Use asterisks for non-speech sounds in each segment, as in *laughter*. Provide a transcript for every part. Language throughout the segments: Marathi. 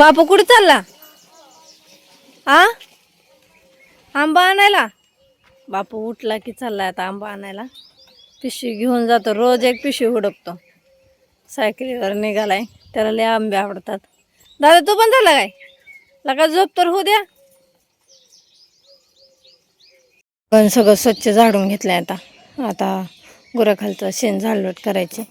बापू कुठे चालला? आ? आंबा आणायला? बापू उठला की चालला आता आंबा आणायला. पिशवी घेऊन जातो रोज एक पिशवी हुडकतो सायकलीवर निघालाय त्याला लय आंबे आवडतात. दादा तू पण झाला काय? लगा झोप तर होऊ द्या. पण सगळं स्वच्छ झाडून घेतलंय आता. आता गुराखालचं शेण झाडलोट करायचे.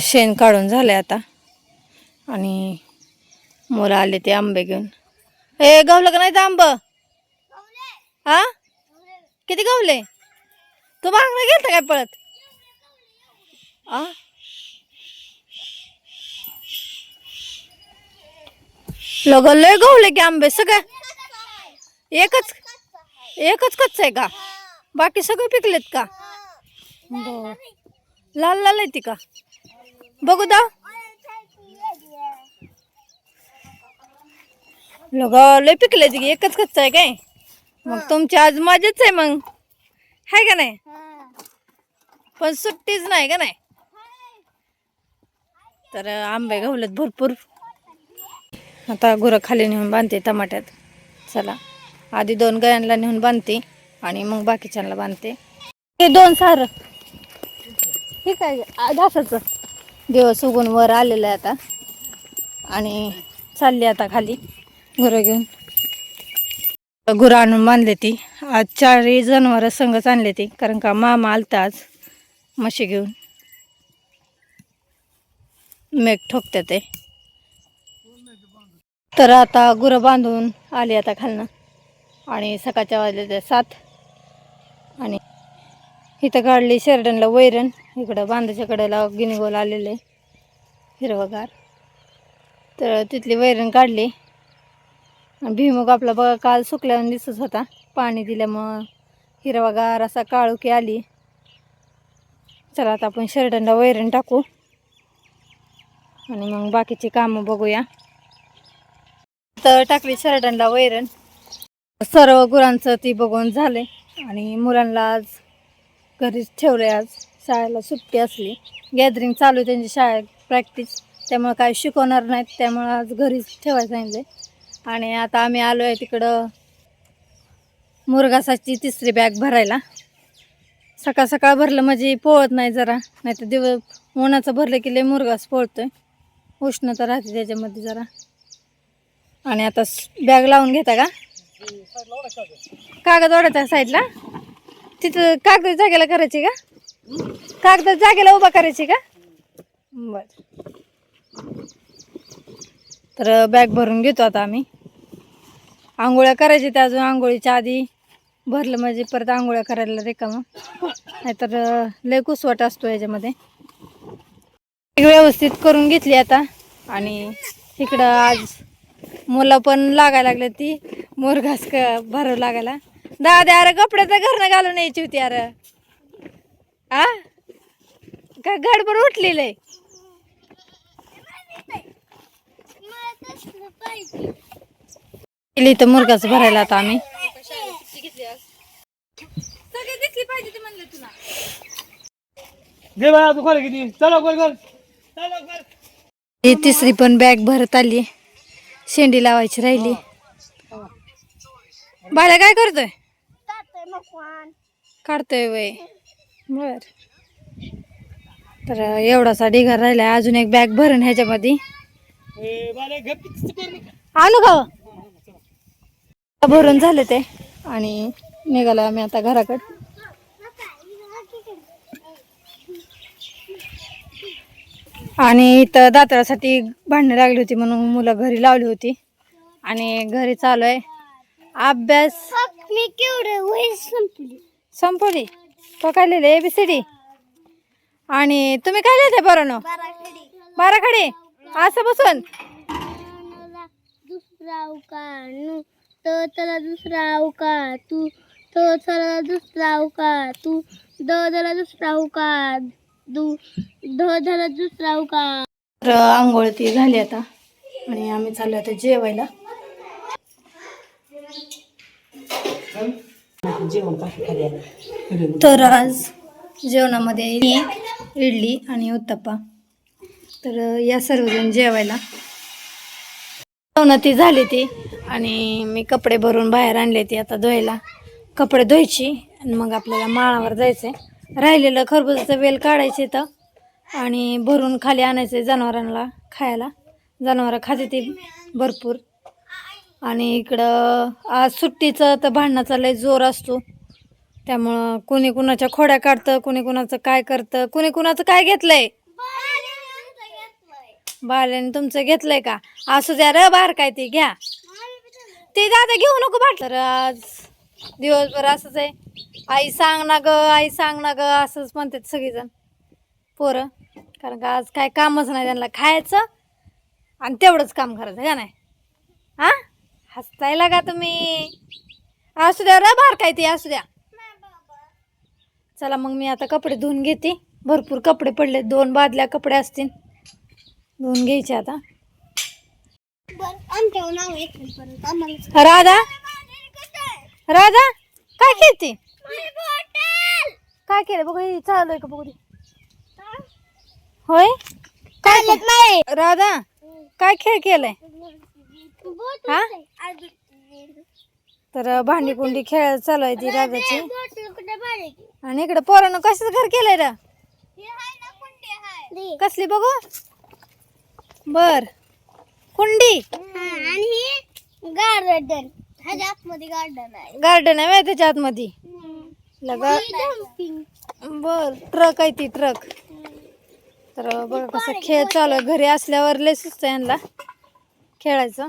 शेण काढून झाले आता. आणि मुलं आले ते आंबे घेऊन. हे गवलं का नाही तर आंब? हा? किती गवले? तू मागणं गेलता काय पळत? आ? लग लय गवले की आंबे सगळे. एकच एकच कच्च आहे का? बाकी सगळे पिकलेत का? बर. लाल लाल आहे ती का? बघू दा. लोक लय पिकले ती एकच कच्चा आहे काय? मग तुमची आज मजाच आहे मग. हाय का नाही? पण सुट्टीच नाही का नाही? तर आंबे घावलेत भरपूर. आता गुरं खाली नेऊन बांधते टमाट्यात. चला. आधी दोन गायांना नेऊन बांधते आणि मग बाकीच्यांना बांधते. हे दोन सार. हे काय? आ, घासाचं दिवस उगून वर आलेलं आहे आता. आणि चालली आता खाली. गुरं घेऊन. गुरं आणून बांधले ती. आज चारही जनावरं संगच आणले ती. कारण का मामा आलता आज म्हशी घेऊन. मेघ ठोकते ते. तर आता गुरं बांधून आली आता खालनं. आणि सकाळच्या वाजले ते सात. आणि इथं काढली शेरडनला वैरण. इकडं बांधाच्या कडेला गिनीगोल आलेले हिरवगार. तर तिथली वैरण काढली. भीमुख आपला बघा काल सुकल्यावर दिसत होता. पाणी दिल्यामुळं हिरवागार असा काळुकी आली. चला आता आपण शेरडनला वैरण टाकू. आणि मग बाकीची कामं बघूया. तर टाकली शेरडनला वैरण. सर्व गुरांचं ती बघून झाले. आणि मुलांना आज घरीच ठेवले आज. शाळेला सुट्टी असली गॅदरिंग चालू आहे त्यांची शाळेत प्रॅक्टिस त्यामुळं काय शिकवणार नाहीत त्यामुळं आज घरीच ठेवायला सांगितले आणि आता आम्ही आलो आहे तिकडं मुरगासाची तिसरी बॅग भरायला. सकाळ सकाळ भरलं म्हणजे पोळत नाही जरा नाही तर दिवस उन्हाचं भरलं की लय मुरगास आहे उष्णता राहते त्याच्यामध्ये जरा. आणि आता बॅग लावून घेता का? कागद ओढायचा साईडला तिथं कागद जागेला करायची का? कागद जागेला उभा करायची का? बर. तर बॅग भरून घेतो आता आम्ही. आंघोळ्या करायच्या त्या अजून आंघोळीच्या आधी. भरलं म्हणजे परत आंघोळ्या करायला रिकामं. नाहीतर लय कुसवाट असतो याच्यामध्ये. व्यवस्थित करून घेतली आता. आणि इकडं आज मुलं पण लागायला लागले ती. मोरघास क भरावं लागायला. दादा अरे कपड्याचं घरनं घालून यायची होती अरे. आ? काय गडबड उठलेलं आहे? गेली तर मुरगाच भरायला आता आम्ही. दे बाळा तू खोल किती? चलो खोल खोल चलो खोल ही तिसरी पण बॅग भरत आली. शेंडी लावायची राहिली. बाळा काय करतोय? काढतोय वय. बर. तर एवढासा ढिगार राहिलाय. अजून एक बॅग भरण ह्याच्यामध्ये. आलो का? भरून झाले ते. आणि निघालो आम्ही आता घराकडे. आणि इथं दाताळासाठी भांडणं लागली होती म्हणून मुलं घरी लावली होती. आणि घरी चालू आहे. अभ्यास मी केवढे वय संपली? संपवली तो काय लिहिले एबीसीडी आणि तुम्ही काय लिहिते बरं न बारा खडी असं बसून? दुसरा अवका नू तो त्याला दुसरा अवका तू तो त्याला दुसरा अवका तू द त्याला दुसरा अवका दू ध त्याला दुसरा अवका तर आंघोळ ती झाली आता. आणि आम्ही चाललो आता जेवायला. तर आज जेवणामध्ये इडली आणि उत्तप्पा. तर या सर्वजण जेवायला. जेवण ती झाली ती आणि मी कपडे भरून बाहेर आणले ती आता धुवायला. कपडे धुवायची आणि मग आपल्याला माळावर जायचंय. राहिलेलं खरबुजाचं वेल काढायचे तर आणि भरून खाली आणायचे जनावरांना खायला. जनावरं खाते ती भरपूर. आणि इकडं आज सुट्टीचं तर भांडणाचा लय जोर असतो. त्यामुळं कोणी कुणाच्या खोड्या काढतं कोणी कुणाचं काय करतं कोणी कुणाचं काय घेतलंय? बाल्याने तुमचं घेतलंय का? असू द्या र बाहेर काय ते घ्या. ते दादा घेऊ नको बाट तर आज. दिवसभर असंच आहे. आई सांग ना ग आई सांग ना ग असंच म्हणतात सगळेजण. पोरं कारण का आज काय कामच नाही त्यांना खायचं. आणि तेवढंच काम करायचं का नाही? हां हसतायला का तुम्ही? असू द्या रे बाहेर काय ते असू द्या. चला मग मी आता कपडे धुवून घेते. भरपूर कपडे पडले दोन बादल्या कपडे असतील. धुवून घ्यायचे आता. राधा? राधा काय खेळते? काय केलं बघू हे चालू आहे का बघू होय? काय नाही. राधा काय खेळ केलाय? हा? तर भांडी कुंडी खेळ चालू आहे ती राधाची आणि इकडे पोरानं कसं घर केलंय रा? कसली बघू? बर. कुंडी. आणि गार्डन ह्याच्या आतमध्ये गार्डन आहे. गार्डन आहे माहिती त्याच्या आतमध्ये. लगा बर ट्रक आहे ती ट्रक तर बघा कसं खेळ चालू आहे. घरी असल्यावर लय सुस्त यांना. खेळायचं.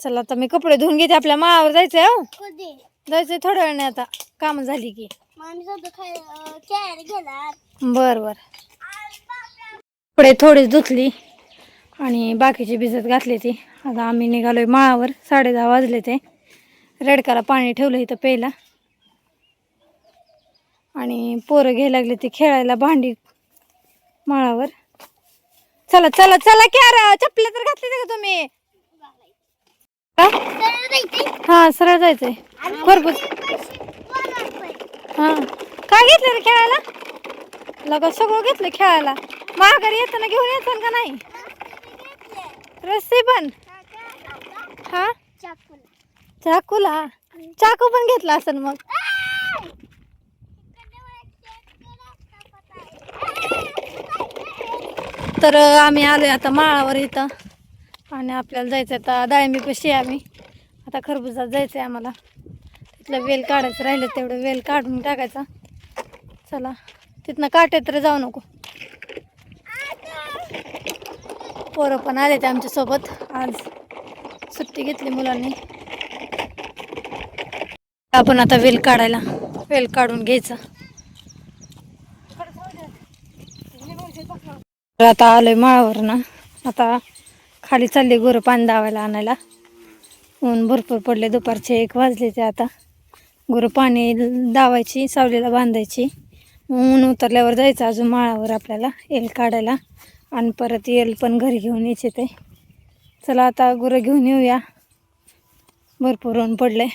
चला आता मी कपडे धुवून घेते. आपल्या माळावर जायचंय हो? कधी? जायचंय थोड्या वेळाने आता. काम झाली की. खेळायला गेला बर बर. कपडे थोडीच धुतली आणि बाकीची भिजत घातली ती. आता आम्ही निघालोय माळावर. साडे दहा वाजले ते. रेडकाला पाणी ठेवलं इथं प्यायला. आणि पोरं घ्यायला लागले ते खेळायला भांडी माळावर. चला चला चला क्या चपल्या तर घातली का तुम्ही? हा? हा सरळ जायचंय. खरबूज हा. काय घेतलं रे खेळायला? लगा सगळं घेतलं खेळायला. माघारी येताना घेऊन येतात का नाही? रस्सी पण. हा चाकूला. चाकू पण घेतला असेल मग. तर आम्ही आलोय आता माळावर इथं. आणि आपल्याला जायचं आहे आता डाळिंबी आम्ही. आता खरबुजात जायचं आहे आम्हाला. तिथलं वेल काढायचं राहिलं तेवढं वेल काढून टाकायचा. चला. तिथनं काटे तर जाऊ नको. पोरं पण आले ते आमच्यासोबत आज सुट्टी घेतली मुलांनी. आपण आता वेल काढायला. वेल काढून घ्यायचा. आता आलोय माळावर ना. आता खाली चालली गुरं पाणी दावायला आणायला. ऊन भरपूर पडले दुपारचे एक वाजले ते आता. गुरं पाणी दावायची सावलीला बांधायची. ऊन उतरल्यावर जायचं अजून माळावर आपल्याला येल काढायला. आणि परत येल पण घरी घेऊन यायचे ते. चला आता गुरं घेऊन येऊया. भरपूर ऊन पडले.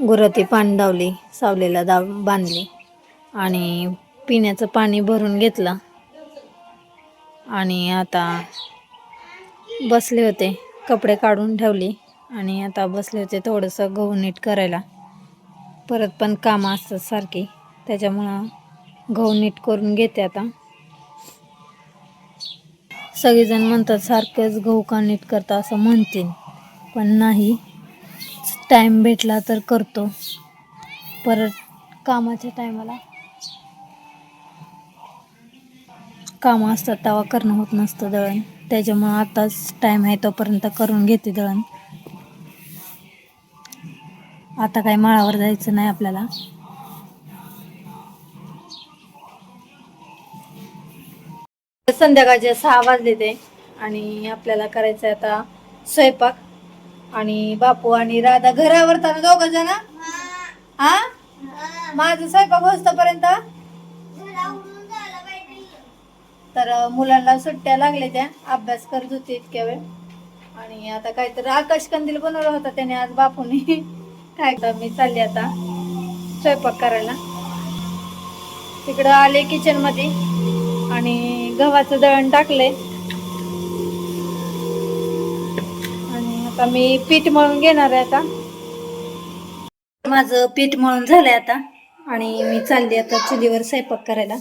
गुरं ती पाणी दावली सावलीला दाव बांधली. आणि पिण्याचं पाणी भरून घेतलं. आणि आता बसले होते कपडे काढून ठेवली. आणि आता बसले होते थोडंसं गहू नीट करायला. परत पण कामं असतात सारखी. त्याच्यामुळं गहू नीट करून घेते आता. सगळेजण म्हणतात सारखंच गहू का नीट करता? असं म्हणतील. पण नाही. टाईम भेटला तर करतो. परत कामाच्या टायमाला कामं असतात तेव्हा करणं होत नसतं दळण. त्याच्यामुळं आताच टाईम आहे तोपर्यंत करून घेते दळण. आता काही माळावर जायचं नाही आपल्याला. संध्याकाळचे सहा वाजले ते आणि आपल्याला करायचं आहे आता स्वयंपाक. आणि बापू आणि राधा घरावर दोघ जण? हा? माझं स्वयंपाक होतपर्यंत तर मुलांना सुट्ट्या लागल्या त्या. अभ्यास करत होते इतक्या वेळ. आणि आता काहीतरी आकाश कंदील बनवला होता त्याने आज बापूने. *laughs* काय तर मी? चालले आता स्वयंपाक करायला. तिकडं आले किचनमध्ये. आणि गव्हाचं दळण टाकले आणि आता मी पीठ मळून घेणार आहे आता. माझं पीठ मळून झालंय आता. आणि मी चालली आता चुलीवर स्वयंपाक करायला.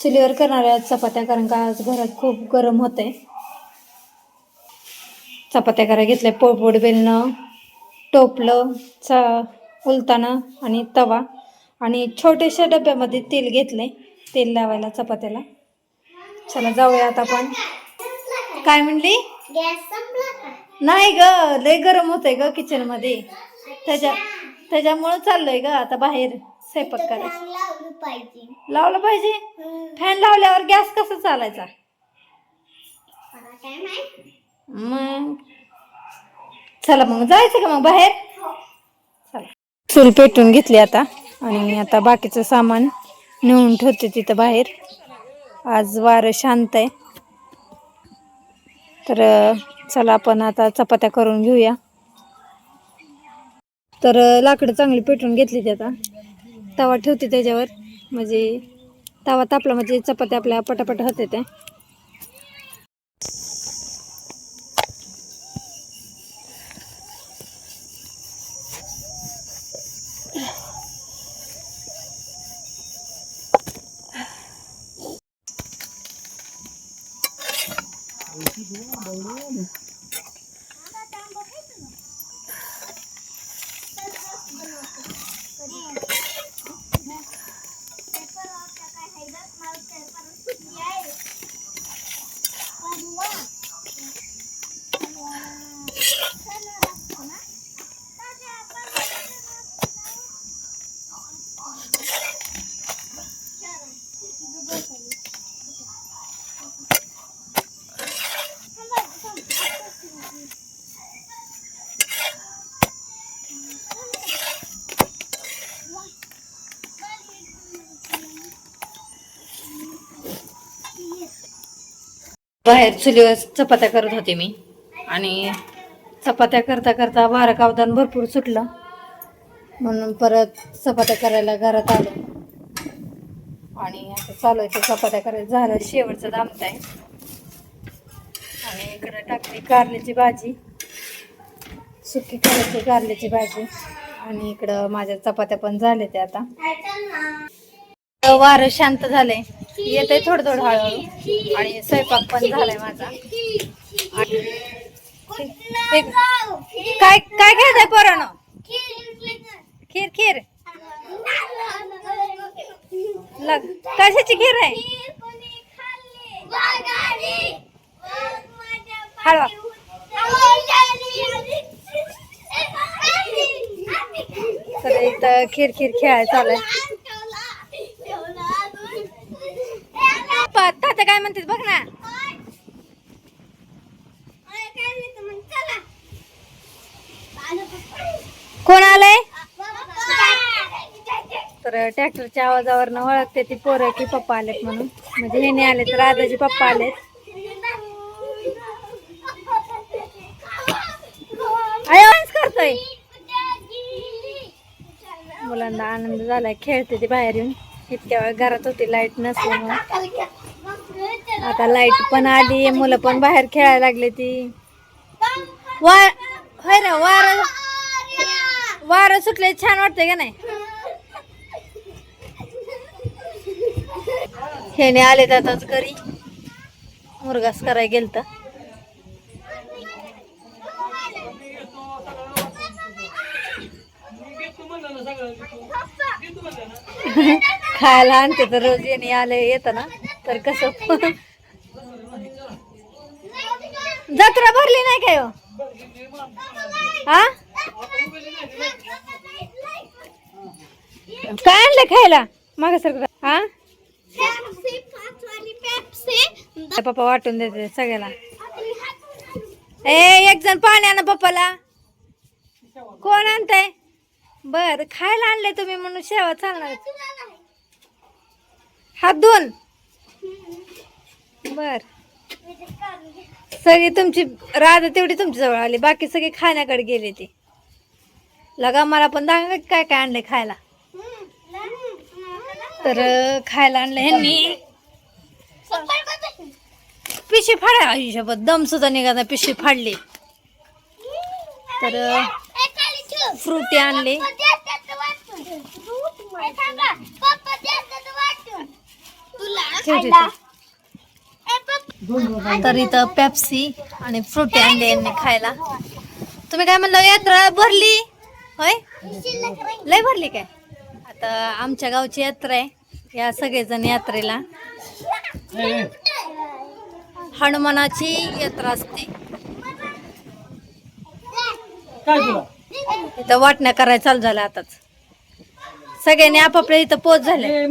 चुलीवर करणार चपात्या कारण का आज घरात खूप गरम होतंय. चपात्या करायला घेतल्या पोळपोड बेलणं टोपलं चा उलताना आणि तवा. आणि छोट्याशा डब्यामध्ये तेल घेतले तेल लावायला चपात्याला. चला जाऊया आता आपण. काय म्हणली? नाही ग लय गरम होतंय ग किचनमध्ये त्याच्या त्याच्यामुळं चाललंय ग आता बाहेर. स्वयंपाक करायला फॅन लावलं पाहिजे. लावलं पाहिजे? फॅन लावल्यावर गॅस कसा चालायचा? मला काय माहीत? मग? चला मग जायचं का मग बाहेर? चला. चूल पेटून घेतली आता आणि आता बाकीचं सामान नेऊन ठेवते तिथं बाहेर. आज वारं शांत आहे. तर अं, चला आपण आता चपात्या करून घेऊया. तर अं, लाकडं चांगली पेटून घेतली ती आता. तवा ठेवते त्याच्यावर. म्हणजे तवा तापला म्हणजे चपात्या आपल्या पटापट होते त्या. बाहेर चुलीवर चपात्या करत होते मी. आणि चपात्या करता करता वारं कावदान भरपूर सुटलं. म्हणून परत चपात्या करायला घरात आलो. आणि आता चालू आहे ते चपात्या करायला. झालं शेवटचं दामत आहे. आणि इकडे टाकली कारल्याची भाजी. सुकी कारल्याची कारल्याची भाजी. आणि इकडं माझ्या चपात्या पण झाल्या त्या आता. वारं शांत झालंय. येतंय थोडं थोडं हळूहळू. आणि स्वयंपाक पण झालाय माझा. काय काय घ्यायचंय पोरण खीर खीर. लग कशाची खीर आहे? हळवा. तर इथं खीर खीर खेळायला चालू तात्या काय म्हणते बघ ना. कोण आलंय? तर ट्रॅक्टरच्या आवाजावरनं ओळखते ती पोरं की पप्पा आलेत म्हणून. म्हणजे हे नाही आले तर राधाचे पप्पा आलेत. करतोय. मुलांना आनंद झालाय खेळते ती बाहेर येऊन. इतक्या वेळ घरात होती लाइट नसल्यामुळे. आता लाइट पण आली मुलं पण बाहेर खेळायला लागले ती. वा होय ना वार वारं सुटले छान वाटते का नाही? हेने आले आताच घरी. मुरगास करायला गेलत. *laughs* खायला आणते तर रोज येणे आले येत ना तर कसं? जत्रा भरली नाही काय हो? हा? काय आणलं खायला? माग सर हा? पप्पा वाटून देते सगळ्याला. ए एक जण पाणी आणा पप्पाला. कोण आणताय? बर खायला आणले तुम्ही म्हणून शेवा चालणार हात दोन बर. सगळी तुमची राधा तेवढी तुमच्या जवळ आली बाकी सगळे खाण्याकडे गेले ते. लगा मला पण दांग काय काय आणलंय खायला. तर खायला आणलं ह्यांनी. पिशी फाडा आयुष्यात दम सुद्धा निघाला पिशी फाडली. तर फ्रुटी आणले. तुला तर इथं पेप्सी आणि फ्रुटी आणले यांनी खायला. तुम्ही काय म्हणलं यात्रा भरली? होय? लय भरली काय? आता आमच्या गावची यात्रा आहे या सगळेजण यात्रेला. हनुमानाची यात्रा असते. इथं वाटण्या करायला चालू झाल्या आताच. सगळ्यांनी आपापल्या इथं पोच झाले.